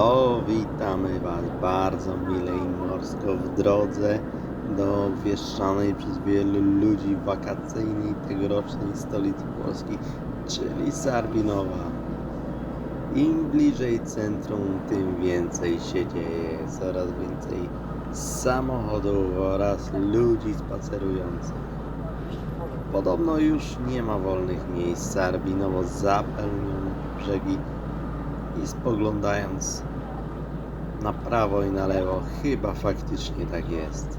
Halo, witamy Was bardzo mile i morsko w drodze do obwieszczanej przez wielu ludzi wakacyjnej tegorocznej stolicy Polski, czyli Sarbinowa. Im bliżej centrum, tym więcej się dzieje, coraz więcej samochodów oraz ludzi spacerujących. Podobno już nie ma wolnych miejsc, Sarbinowo zapełniono brzegi i spoglądając na prawo i na lewo, chyba faktycznie tak jest.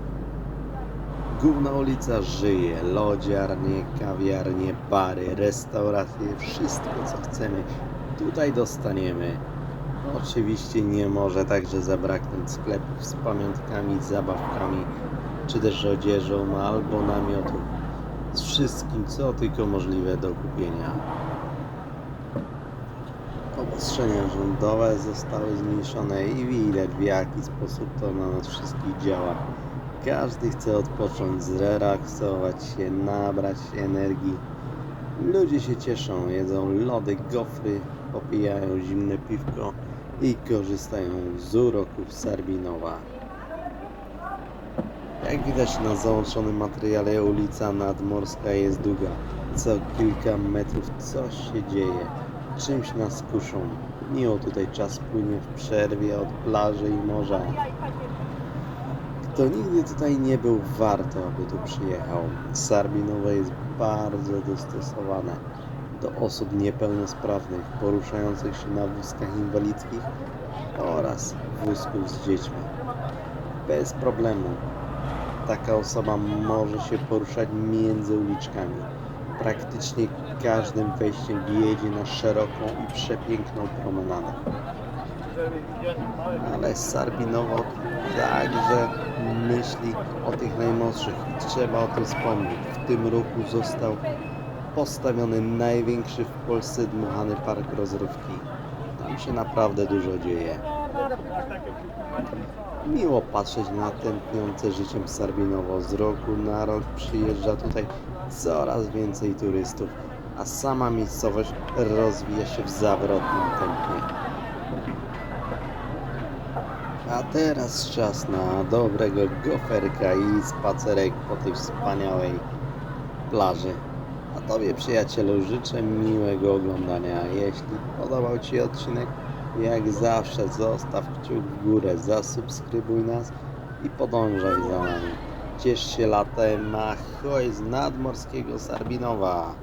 Główna ulica żyje, lodziarnie, kawiarnie, bary, restauracje, wszystko co chcemy tutaj dostaniemy. Oczywiście nie może także zabraknąć sklepów z pamiątkami, zabawkami, czy też odzieżą albo namiotów z wszystkim co tylko możliwe do kupienia. Obostrzenia rządowe zostały zmniejszone i widać w jaki sposób to na nas wszystkich działa. Każdy chce odpocząć, zrelaksować się, nabrać energii. Ludzie się cieszą, jedzą lody, gofry, popijają zimne piwko i korzystają z uroków Sarbinowa. Jak widać na załączonym materiale ulica Nadmorska jest długa. Co kilka metrów coś się dzieje. Czymś nas kuszą. Miło tutaj czas płynie w przerwie od plaży i morza. Kto nigdy tutaj nie był, warto aby tu przyjechał. Sarbinowe jest bardzo dostosowane do osób niepełnosprawnych, poruszających się na wózkach inwalidzkich oraz wózków z dziećmi. Bez problemu taka osoba może się poruszać między uliczkami. Praktycznie każdym wejściem jedzie na szeroką i przepiękną promenadę. Ale Sarbinowo także myśli o tych najmłodszych. Trzeba o tym wspomnieć. W tym roku został postawiony największy w Polsce dmuchany park rozrywki. Tam się naprawdę dużo dzieje. Miło patrzeć na tętniące życiem Sarbinowo. Z roku na rok przyjeżdża tutaj coraz więcej turystów, a sama miejscowość rozwija się w zawrotnym tempie. A teraz czas na dobrego goferka i spacerek po tej wspaniałej plaży. A Tobie przyjacielu życzę miłego oglądania. Jeśli podobał Ci odcinek, jak zawsze zostaw kciuk w górę, zasubskrybuj nas i podążaj za nami. Ciesz się latem, ahoj z nadmorskiego Sarbinowa.